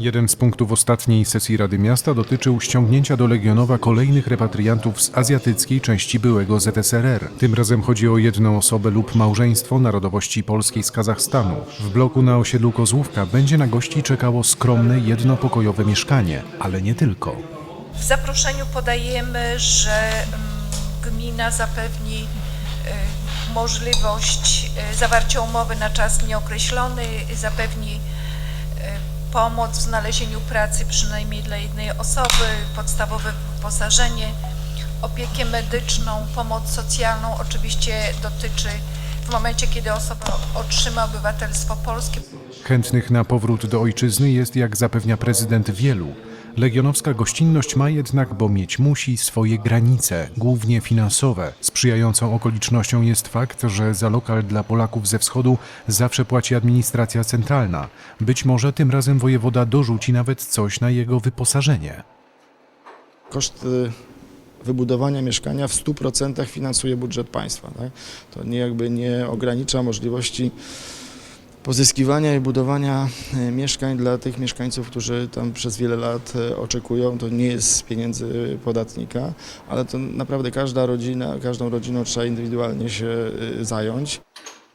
Jeden z punktów ostatniej sesji Rady Miasta dotyczył ściągnięcia do Legionowa kolejnych repatriantów z azjatyckiej części byłego ZSRR. Tym razem chodzi o jedną osobę lub małżeństwo narodowości polskiej z Kazachstanu. W bloku na osiedlu Kozłówka będzie na gości czekało skromne, jednopokojowe mieszkanie, ale nie tylko. W zaproszeniu podajemy, że mm, gmina zapewni y, możliwość y, zawarcia umowy na czas nieokreślony, zapewni y, pomoc w znalezieniu pracy przynajmniej dla jednej osoby, podstawowe wyposażenie, opiekę medyczną, pomoc socjalną oczywiście dotyczy w momencie, kiedy osoba otrzyma obywatelstwo polskie. Chętnych na powrót do ojczyzny jest, jak zapewnia prezydent, wielu. Legionowska gościnność ma jednak, bo mieć musi, swoje granice, głównie finansowe. Sprzyjającą okolicznością jest fakt, że za lokal dla Polaków ze wschodu zawsze płaci administracja centralna. Być może tym razem wojewoda dorzuci nawet coś na jego wyposażenie. koszty wybudowania mieszkania w 100% finansuje budżet państwa. Tak? To nie jakby nie ogranicza możliwości pozyskiwania i budowania e, mieszkań dla tych mieszkańców, którzy tam przez wiele lat e, oczekują. To nie jest z pieniędzy podatnika, ale to naprawdę każda rodzina, każdą rodziną trzeba indywidualnie się e, zająć.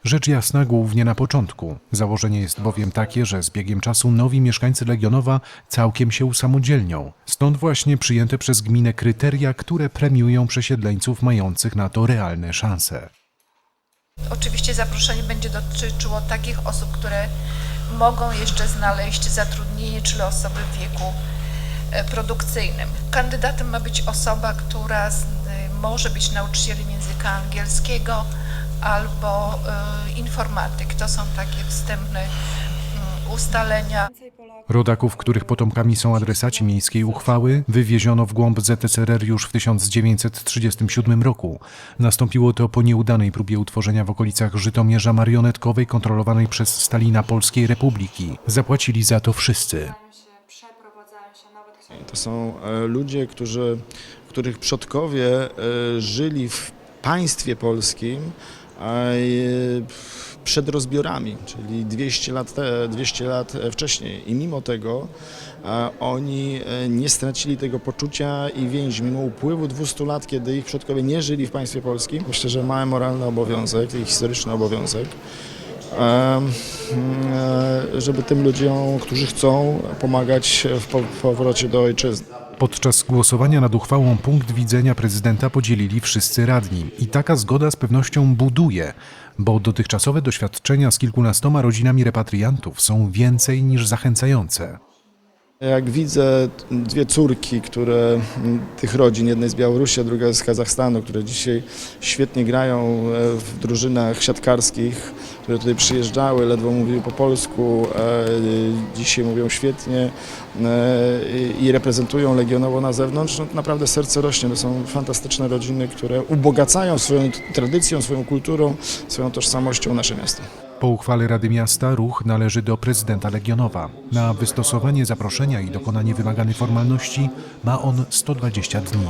Rzecz jasna głównie na początku. Założenie jest bowiem takie, że z biegiem czasu nowi mieszkańcy Legionowa całkiem się usamodzielnią. Stąd właśnie przyjęte przez gminę kryteria, które premiują przesiedleńców mających na to realne szanse. Oczywiście zaproszenie będzie dotyczyło takich osób, które mogą jeszcze znaleźć zatrudnienie, czyli osoby w wieku e, produkcyjnym. Kandydatem ma być osoba, która e, może być nauczycielem języka angielskiego albo e, informatyk. To są takie wstępne ustalenia. Rodaków, których potomkami są adresaci miejskiej uchwały, wywieziono w głąb ZSRR już w 1937 roku. Nastąpiło to po nieudanej próbie utworzenia w okolicach Żytomierza marionetkowej kontrolowanej przez Stalina Polskiej Republiki. Zapłacili za to wszyscy. To są e, ludzie, którzy, których przodkowie e, żyli w państwie polskim a, przed rozbiorami, czyli 200 lat, te, 200 lat e, wcześniej. I mimo tego e, oni e, nie stracili tego poczucia i więzi, mimo upływu 200 lat, kiedy ich przodkowie nie żyli w państwie polskim. Myślę, że mają moralny obowiązek i historyczny obowiązek żeby tym ludziom, którzy chcą pomagać w po- w powrocie do ojczyzny. Podczas głosowania nad uchwałą punkt widzenia prezydenta podzielili wszyscy radni. I taka zgoda z pewnością buduje, bo dotychczasowe doświadczenia z kilkunastoma rodzinami repatriantów są więcej niż zachęcające. Jak widzę dwie córki, które tych rodzin, jedna z Białorusi, a druga z Kazachstanu, które dzisiaj świetnie grają e, w drużynach siatkarskich, które tutaj przyjeżdżały, ledwo mówiły po polsku, e, dzisiaj mówią świetnie e, i reprezentują Legionowo na zewnątrz, no, naprawdę serce rośnie. To są fantastyczne rodziny, które ubogacają swoją tradycją, swoją kulturą, swoją tożsamością nasze miasto. Po uchwale Rady Miasta ruch należy do prezydenta Legionowa. Na wystosowanie zaproszenia i dokonanie wymaganych formalności ma on 120 dni.